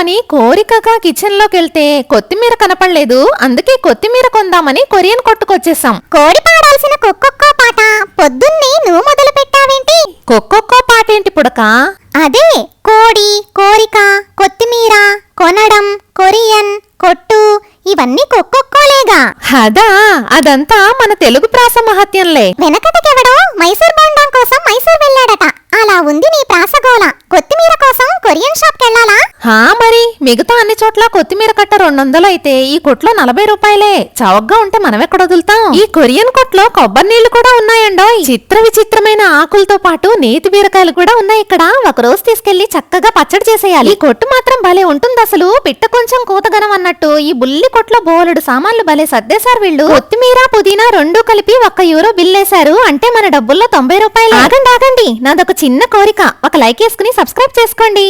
కొందామని కోరికగా కిచెన్లోకి వెళ్తే కొత్తిమీర కనపడలేదు. అందుకే కొత్తిమీర కొందామని కొరియన్ కొట్టుకొచ్చేసాం. కోడి పాడాల్సిన కుక్కొక్కో పాట పొద్దున్నే నువ్వు మొదలు పెట్టావేంటి? కొక్కొక్కో పాటేంటి పుడక? అదే కోడి కోరిక కొత్తిమీర కొనడం కొరియన్ కొట్టు ఇవన్నీ కుక్కొక్కోలేగా. అదా అదంతా మన తెలుగు ప్రాస మహత్యంలే. వెనకటికెవడో మైసూర్ కెళ్ళాలా హా మరి మిగతా అన్ని చోట్ల కొత్తిమీర కట్ట రెండు వందలు అయితే ఈ కొట్లో నలభై రూపాయలే. చౌకగా ఉంటే మనం ఎక్కడ వదులుతాం? ఈ కొరియన్ కొట్లో కొబ్బరి నీళ్ళు కూడా ఉన్నాయండోయ్. చిత్ర విచిత్రమైన ఆకులతో పాటు నేతి బీరకాయలు కూడా ఉన్నాయి ఇక్కడ. ఒక రోజు తీసుకెళ్ళి చక్కగా పచ్చడి చేసేయాలి. ఈ కొట్టు మాత్రం భలే ఉంటుంది అసలు. పిట్ట కొంచెం కూతగనం అన్నట్టు. ఈ బుల్లి కొట్లో బోలెడు సామాన్లు భలే సర్దేశారు వీళ్ళు. కొత్తిమీర పుదీనా రెండూ కలిపి ఒక్క యూరో బిల్లేశారు అంటే మన డబ్బుల్లో తొంభై రూపాయలు. ఆగండి ఆగండి. నాదొక చిన్న కోరిక. ఒక లైక్ వేసుకుని సబ్స్క్రైబ్ చేసుకోండి.